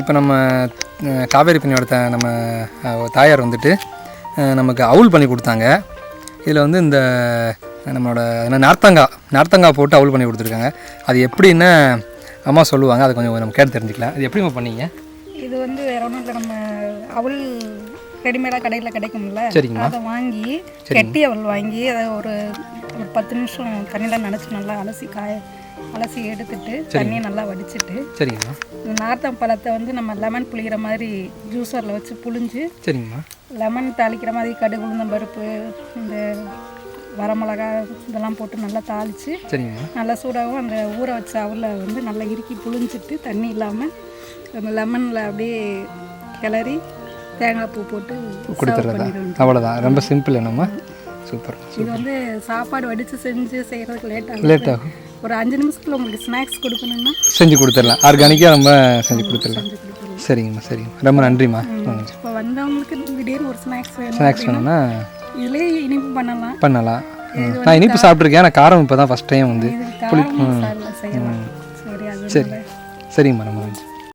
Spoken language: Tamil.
இப்போ நம்ம காவேரி பணியோட த நம்ம தாயார் வந்துட்டு நமக்கு அவுல் பண்ணி கொடுத்தாங்க. இதில் வந்து இந்த நம்மளோட என்ன நார்த்தங்காய் நார்த்தங்காய் போட்டு அவுல் பண்ணி கொடுத்துருக்காங்க. அது எப்படின்னு அம்மா சொல்லுவாங்க. அதை கொஞ்சம் நம்ம கேட்டு தெரிஞ்சுக்கலாம். அது எப்படிம்மா பண்ணீங்க? இது வந்து வேற ஒன்றும் இல்லை. நம்ம அவல் ரெடிமேடாக கடையில் கிடைக்கும்ல. சரிங்கம்மா. அதை வாங்கி கெட்டி அவல் வாங்கி அதை ஒரு ஒரு பத்து நிமிஷம் தண்ணியில் நனைச்சி நல்லா அலசி காய அலசி எடுத்துட்டு தண்ணியை நல்லா வடிச்சிட்டு சரிங்கம்மா. இந்த நார்த்தம் பழத்தை வந்து நம்ம லெமன் புளிக்கிற மாதிரி ஜூஸரில் வச்சு புழிஞ்சு சரிங்கம்மா. லெமன் தாளிக்கிற மாதிரி கடுகு உளுந்தம் பருப்பு இந்த வரமிளகா இதெல்லாம் போட்டு நல்லா தாளித்து சரிங்கம்மா. நல்லா சூடாகவும் அந்த ஊற வச்ச அவலை வந்து நல்லா இறுக்கி புழிஞ்சிட்டு தண்ணி இல்லாமல் அந்த லெமனில் அப்படியே கிளறி தேங்காய் பூ போட்டு பண்ணிடுவோம் அவ்வளோதான் ரொம்ப சிம்பிள் என்னம்மா? சூப்பர் இது வந்து சாப்பாடு வடித்து செஞ்சு செய்கிறதுக்கு லேட் ஆகும் லேட் ஆகும். ஒரு அஞ்சு நிமிஷத்துல உங்களுக்கு ஸ்நாக்ஸ் கொடுக்கணும்னா செஞ்சு கொடுத்துடலாம். ஆர்கானிக்காக நம்ம செஞ்சு கொடுத்துடலாம். சரிங்கம்மா சரிங்கம்மா. ரொம்ப நன்றிம்மா. நன்றி இப்போ வந்தவங்களுக்கு திடீர்னு ஒரு ஸ்நாக்ஸ் வேணும் ஸ்நாக்ஸ் வேணும்னா இதுலேயே இனிப்பு பண்ணலாம். பண்ணலாம். நான் இனிப்பு சாப்பிட்ருக்கேன் ஆனால் காரம் இப்போ தான் ஃபஸ்ட் டைம் வந்து செய்யலாம். சரி சரிங்கம்மா ரொம்ப நன்றி.